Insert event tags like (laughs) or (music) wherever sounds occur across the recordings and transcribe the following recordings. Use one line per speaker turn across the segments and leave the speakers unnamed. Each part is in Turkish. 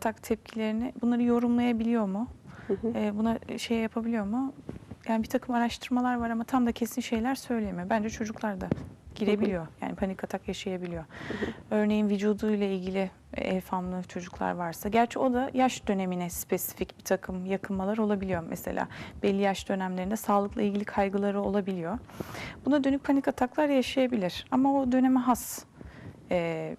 atak tepkilerini bunları yorumlayabiliyor mu? E, buna şey yapabiliyor mu? Yani bir takım araştırmalar var ama tam da kesin şeyler söyleyemiyor. Bence çocuklar da girebiliyor. Yani panik atak yaşayabiliyor. Örneğin vücuduyla ilgili elfamlı çocuklar varsa. Gerçi o da yaş dönemine spesifik bir takım yakınmalar olabiliyor. Mesela belli yaş dönemlerinde sağlıkla ilgili kaygıları olabiliyor. Buna dönük panik ataklar yaşayabilir. Ama o döneme has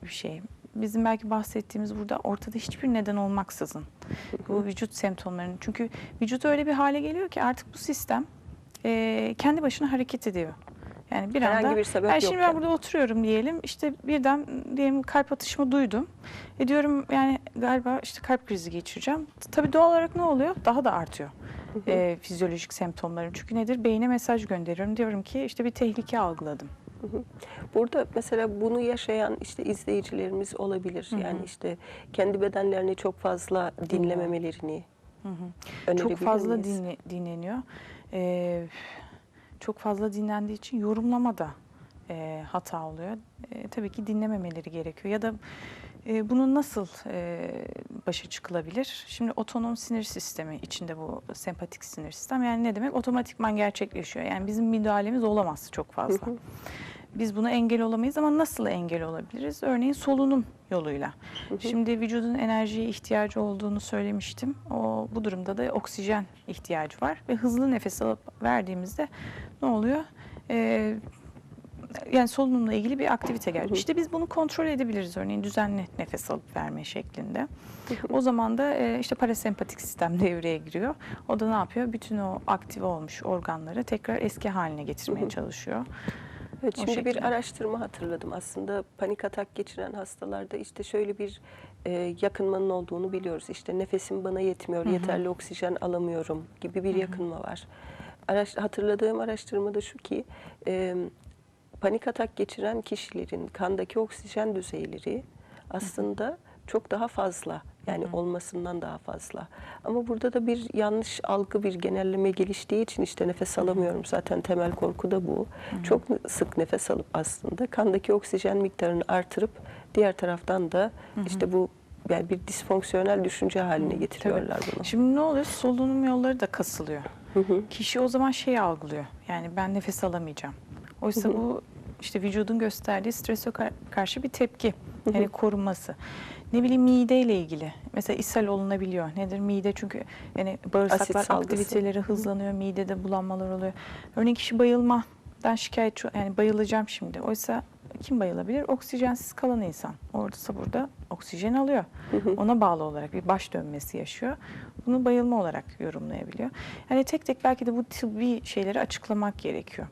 bir şey. Bizim belki bahsettiğimiz burada ortada hiçbir neden olmaksızın bu vücut semptomlarının. Çünkü vücut öyle bir hale geliyor ki artık bu sistem e, kendi başına hareket ediyor. Yani bir
Herhangi
anda
bir sebep
yani şimdi ben burada oturuyorum diyelim. işte birden diyelim kalp atışımı duydum. E diyorum yani galiba işte kalp krizi geçireceğim. Tabii doğal olarak ne oluyor? Daha da artıyor. e, fizyolojik semptomlarım. Çünkü nedir? Beyne mesaj gönderiyorum. Diyorum ki işte bir tehlike algıladım.
Burada mesela bunu yaşayan işte izleyicilerimiz olabilir. Yani işte kendi bedenlerini çok fazla dinlememelerini
Çok
önerebilir
fazla
miyiz?
dinle- dinleniyor. Ee, çok fazla dinlendiği için yorumlamada e, hata oluyor. E, tabii ki dinlememeleri gerekiyor. Ya da e, bunun nasıl e, başa çıkılabilir? Şimdi otonom sinir sistemi içinde bu sempatik sinir sistem. Yani ne demek? Otomatikman gerçekleşiyor. Yani bizim müdahalemiz olamaz çok fazla. Biz buna engel olamayız ama nasıl engel olabiliriz? Örneğin solunum yoluyla. Şimdi vücudun enerjiye ihtiyacı olduğunu söylemiştim. O bu durumda da oksijen ihtiyacı var ve hızlı nefes alıp verdiğimizde ne oluyor? Ee, yani solunumla ilgili bir aktivite geldi. İşte biz bunu kontrol edebiliriz örneğin düzenli nefes alıp verme şeklinde. O zaman da e, işte parasempatik sistem (laughs) devreye giriyor. O da ne yapıyor? Bütün o aktive olmuş organları tekrar eski haline getirmeye çalışıyor.
Evet, şimdi
şekilde.
bir araştırma hatırladım aslında panik atak geçiren hastalarda işte şöyle bir e, yakınmanın olduğunu biliyoruz. İşte nefesim bana yetmiyor, yeterli oksijen alamıyorum gibi bir yakınma var. Araş, hatırladığım araştırmada şu ki e, panik atak geçiren kişilerin kandaki oksijen düzeyleri aslında çok daha fazla. Yani olmasından daha fazla. Ama burada da bir yanlış algı, bir genelleme geliştiği için işte nefes alamıyorum. Zaten temel korku da bu. Çok sık nefes alıp aslında kandaki oksijen miktarını artırıp diğer taraftan da işte bu yani bir disfonksiyonel düşünce haline getiriyorlar bunu.
Şimdi ne oluyor? Solunum yolları da kasılıyor. Kişi o zaman şey algılıyor. Yani ben nefes alamayacağım. Oysa bu işte vücudun gösterdiği strese ka- karşı bir tepki. Yani korunması. Ne bileyim mideyle ilgili. Mesela ishal olunabiliyor. Nedir mide? Çünkü yani bağırsaklar aktiviteleri hızlanıyor. Midede bulanmalar oluyor. Örneğin kişi bayılmadan şikayetçi yani bayılacağım şimdi. Oysa kim bayılabilir? Oksijensiz kalan insan. Oradasa burada oksijen alıyor. Ona bağlı olarak bir baş dönmesi yaşıyor. Bunu bayılma olarak yorumlayabiliyor. Yani tek tek belki de bu tıbbi şeyleri açıklamak gerekiyor.